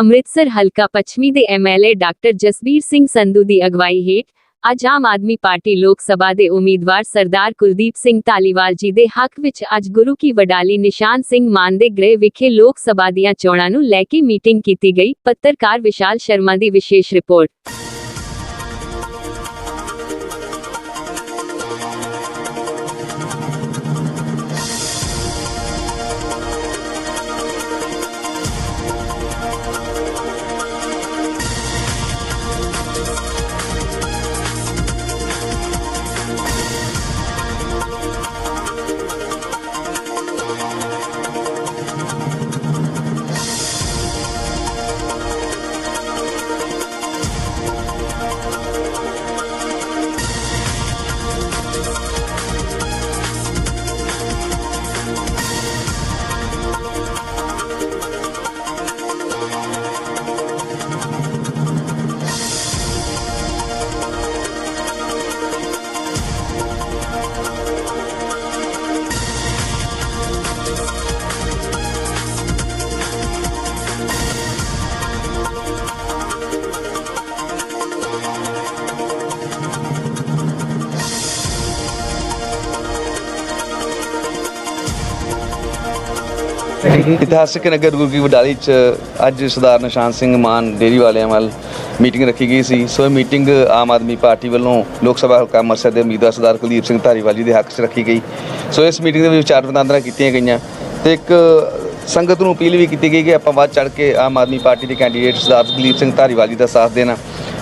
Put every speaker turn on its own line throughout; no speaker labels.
ਅੰਮ੍ਰਿਤਸਰ ਹਲਕਾ ਪੱਛਮੀ ਦੇ ਐਮਐਲਏ ਡਾਕਟਰ ਜਸਬੀਰ ਸਿੰਘ ਸੰਧੂ ਦੀ ਅਗਵਾਈ ਹੇਠ ਅੱਜ ਆਮ ਆਦਮੀ ਪਾਰਟੀ ਲੋਕ ਸਭਾ ਦੇ ਉਮੀਦਵਾਰ ਸਰਦਾਰ ਕੁਲਦੀਪ ਸਿੰਘ ਧਾਲੀਵਾਲ ਜੀ ਦੇ ਹੱਕ ਵਿੱਚ ਅੱਜ ਗੁਰੂ ਕੀ ਵਡਾਲੀ ਨਿਸ਼ਾਨ ਸਿੰਘ ਮਾਨ ਦੇ ਗ੍ਰਹਿ ਵਿਖੇ ਲੋਕ ਸਭਾ ਦੀਆਂ ਚੋਣਾਂ ਨੂੰ ਲੈ ਕੇ ਮੀਟਿੰਗ ਕੀਤੀ ਗਈ। ਪੱਤਰਕਾਰ ਵਿਸ਼ਾਲ ਸ਼ਰਮਾ ਦੀ ਵਿਸ਼ੇਸ਼ ਰਿਪੋਰਟ। Thank you.
ਇਤਿਹਾਸਕ ਨਗਰ ਗੁਰੂ ਕੀ ਵਡਾਲੀ ਚ ਅੱਜ ਸਰਦਾਰ ਨਿਸ਼ਾਨ ਸਿੰਘ ਮਾਨ ਡੇਰੀ ਵਾਲਿਆਂ ਵੱਲ ਮੀਟਿੰਗ ਰੱਖੀ ਗਈ ਸੀ। ਸੋ ਇਹ ਮੀਟਿੰਗ ਆਮ ਆਦਮੀ ਪਾਰਟੀ ਵੱਲੋਂ ਲੋਕ ਸਭਾ ਹਲਕਾ ਅੰਮ੍ਰਿਤਸਰ ਦੇ ਉਮੀਦਵਾਰ ਸਰਦਾਰ ਕੁਲਦੀਪ ਸਿੰਘ ਧਾਰੀਵਾਲ ਜੀ ਦੇ ਹੱਕ 'ਚ ਰੱਖੀ ਗਈ। ਸੋ ਇਸ ਮੀਟਿੰਗ ਦੇ ਵਿੱਚ ਵਿਚਾਰ ਵਟਾਂਦਰਾ ਕੀਤੀਆਂ ਗਈਆਂ ਤੇ ਇੱਕ ਸੰਗਤ ਨੂੰ ਅਪੀਲ ਵੀ ਕੀਤੀ ਗਈ ਕਿ ਆਪਾਂ ਵੱਧ ਚੜ ਕੇ ਆਮ ਆਦਮੀ ਪਾਰਟੀ ਦੇ ਕੈਂਡੀਡੇਟ ਸਰਦਾਰ ਕੁਲਦੀਪ ਸਿੰਘ ਧਾਰੀਵਾਲ ਜੀ ਦਾ ਸਾਥ ਦੇਣਾ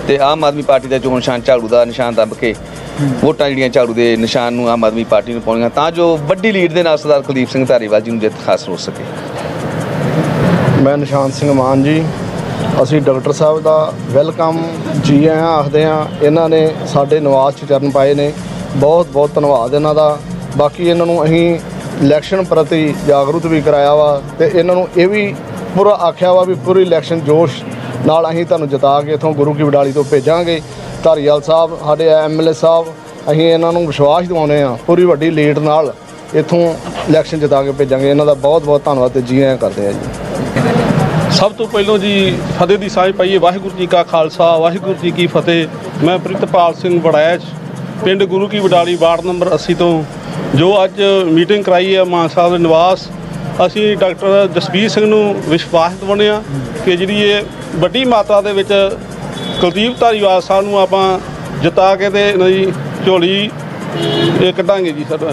ਤੇ ਆਮ ਆਦਮੀ ਪਾਰਟੀ ਦਾ ਚੋਣ ਨਿਸ਼ਾਨ ਝਾੜੂ ਦਾ ਨਿਸ਼ਾਨ ਦੱਬ ਕੇ ਵੋਟਾਂ ਜਿਹੜੀਆਂ ਝਾੜੂ ਦੇ ਨਿਸ਼ਾਨ ਨੂੰ ਆਮ ਆਦਮੀ ਪਾਰਟੀ ਨੂੰ ਪਾਉਣੀਆਂ, ਤਾਂ ਜੋ ਵੱਡੀ ਲੀਡ ਦੇ ਨਾਲ ਸਰਦਾਰ ਕੁਲਦੀਪ ਸਿੰਘ ਧਾਰੀਵਾਲ ਜੀ ਨੂੰ ਜਿੱਤ ਹਾਸਲ ਹੋ ਸਕੇ।
ਮੈਂ ਨਿਸ਼ਾਨ ਸਿੰਘ ਮਾਨ ਜੀ, ਅਸੀਂ ਡਾਕਟਰ ਸਾਹਿਬ ਦਾ ਵੈਲਕਮ ਜੀ ਆਇਆਂ, ਆਖਦੇ ਆ ਇਹਨਾਂ ਨੇ ਸਾਡੇ ਨਿਵਾਸ 'ਚ ਚਰਨ ਪਾਏ ਨੇ। ਬਹੁਤ ਬਹੁਤ ਧੰਨਵਾਦ ਇਹਨਾਂ ਦਾ। ਬਾਕੀ ਇਹਨਾਂ ਨੂੰ ਅਸੀਂ ਇਲੈਕਸ਼ਨ ਪ੍ਰਤੀ ਜਾਗਰੂਕ ਵੀ ਕਰਾਇਆ ਵਾ ਤੇ ਇਹਨਾਂ ਨੂੰ ਇਹ ਵੀ ਪੂਰਾ ਆਖਿਆ ਵਾ ਵੀ ਪੂਰੀ ਇਲੈਕਸ਼ਨ ਜੋਸ਼ ਨਾਲ ਅਸੀਂ ਤੁਹਾਨੂੰ ਜਿਤਾ ਕੇ ਇਥੋਂ ਗੁਰੂ ਕੀ ਵਡਾਲੀ ਤੋਂ ਭੇਜਾਂਗੇ। ਧਾਰੀਵਾਲ ਸਾਹਿਬ, ਸਾਡੇ ਐਮਐਲਏ ਸਾਹਿਬ, ਅਸੀਂ ਇਹਨਾਂ ਨੂੰ ਵਿਸ਼ਵਾਸ ਦਿਵਾਉਂਦੇ ਆ ਪੂਰੀ ਵੱਡੀ ਲੀਡ ਨਾਲ ਇਥੋਂ ਇਲੈਕਸ਼ਨ ਜਿਤਾ ਕੇ ਭੇਜਾਂਗੇ। ਇਹਨਾਂ ਦਾ ਬਹੁਤ ਬਹੁਤ ਧੰਨਵਾਦ ਤੇ ਜੀ ਆਇਆਂ ਕਰਦੇ ਆ ਜੀ।
ਸਭ ਤੋਂ ਪਹਿਲਾਂ ਜੀ, ਫਤਿਹ ਦੀ ਸਾਂਝ ਪਾਈਏ। ਵਾਹਿਗੁਰੂ ਜੀ ਕਾ ਖਾਲਸਾ, ਵਾਹਿਗੁਰੂ ਜੀ ਕੀ ਫਤਿਹ। ਮੈਂ ਪ੍ਰਿਤਪਾਲ ਸਿੰਘ ਬੜੈਚ ਪਿੰਡ ਗੁਰੂ ਕੀ ਵਡਾਲੀ, ਵਾਰਡ ਨੰਬਰ 80 ਤੋਂ। ਜੋ ਅੱਜ ਮੀਟਿੰਗ ਕਰਾਈ ਹੈ ਮਾਨ ਸਾਹਿਬ ਦੇ ਨਿਵਾਸ, ਅਸੀਂ ਡਾਕਟਰ ਜਸਬੀਰ ਸਿੰਘ ਨੂੰ ਵਿਸ਼ਵਾਸ ਦਿਵਾਉਂਦੇ ਹਾਂ ਕਿ ਜਿਹੜੀ ਇਹ ਵੱਡੀ ਮਾਤਰਾ ਦੇ ਵਿੱਚ ਕੁਲਦੀਪ ਧਾਰੀਵਾਲ ਸਾਹਿਬ ਨੂੰ ਆਪਾਂ ਜਿਤਾ ਕੇ ਤੇ ਇਹਨਾਂ ਦੀ ਝੋਲੀ, ਇਹ ਕੱਢਾਂਗੇ ਜੀ ਸਾਡਾ